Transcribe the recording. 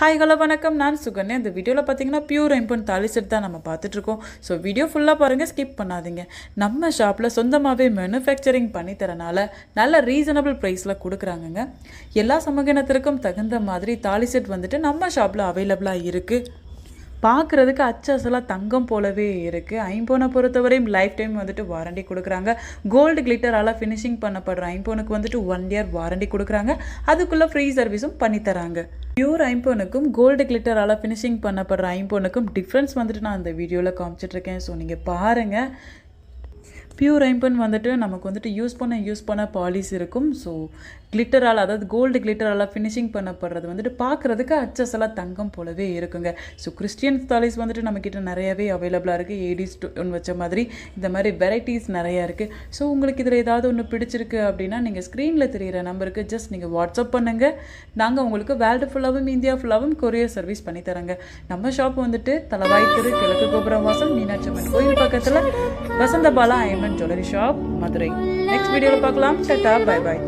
Hi hello வணக்கம். நான் சுகன்யா. இந்த வீடியோவில் பார்த்தீங்கன்னா பியூர் ஐம்பன் தாலி செட் தான் நம்ம பார்த்துட்ருக்கோம் ஸோ வீடியோ ஃபுல்லாக பாருங்கள் ஸ்கிப் பண்ணாதீங்க. நம்ம ஷாப்பில் சொந்தமாகவே மேனுஃபேக்சரிங் பண்ணி தரனால நல்ல ரீசனபிள் ப்ரைஸில் கொடுக்குறாங்கங்க. எல்லா சமூகத்திற்கும் தகுந்த மாதிரி தாலி செட் வந்துட்டு நம்ம ஷாப்பில் அவைலபிளாக இருக்குது பார்க்குறதுக்கு அச்சசலாக தங்கம் போலவே இருக்குது ஐம்போனை பொறுத்தவரையும் லைஃப் டைம் வந்துட்டு வாரண்டி கொடுக்குறாங்க. கோல்டு கிளிட்டரால் ஃபினிஷிங் பண்ணப்படுற ஐம்போனுக்கு வந்துட்டு ஒன் இயர் வாரண்டி கொடுக்குறாங்க. அதுக்குள்ளே ஃப்ரீ சர்வீஸும் பண்ணித்தராங்க. பியூர் ஐம்போனுக்கும் கோல்டு கிளிட்டரால் ஃபினிஷிங் பண்ணப்படுற ஐம்போனுக்கும் டிஃப்ரென்ஸ் வந்துட்டு நான் அந்த வீடியோவில் காமிச்சிட்ருக்கேன் ஸோ நீங்கள் பாருங்கள் பியூர் ஐம்பன் வந்துட்டு நமக்கு வந்துட்டு யூஸ் பண்ண யூஸ் பண்ண பாலிஸ் இருக்கும். ஸோ கிளிட்டரால் அதாவது கோல்டு கிளிட்டரால் ஃபினிஷிங் பண்ணப்படுறது வந்துட்டு பார்க்குறதுக்கு அச்சசலாக தங்கம் போலவே இருக்குங்க. ஸோ கிறிஸ்டியன் தாலிஸ் வந்துட்டு நம்மக்கிட்ட நிறையவே அவைலபிளாக இருக்குது ஏடிஸ் ஒன்று வச்ச மாதிரி இந்த மாதிரி வெரைட்டிஸ் நிறையா இருக்குது ஸோ உங்களுக்கு இதில் ஏதாவது ஒன்று பிடிச்சிருக்கு அப்படின்னா நீங்கள் ஸ்க்ரீனில் தெரியிற நம்பருக்கு ஜஸ்ட் நீங்கள் வாட்ஸ்அப் பண்ணுங்கள் நாங்கள் உங்களுக்கு வேர்ல்டு ஃபுல்லாகவும் இந்தியா ஃபுல்லாகவும் கொரியர் சர்வீஸ் பண்ணி தரோங்க நம்ம ஷாப் வந்துட்டு தலவாய் திரு கிழக்கு கோபுரம் வாசல் மீனாட்சி அம்மன் கோயில் பக்கத்தில் Vasanthabala Aiman jewellery shop Madurai. Next வீடியோவில் பார்க்கலாம். Ta-ta bye bye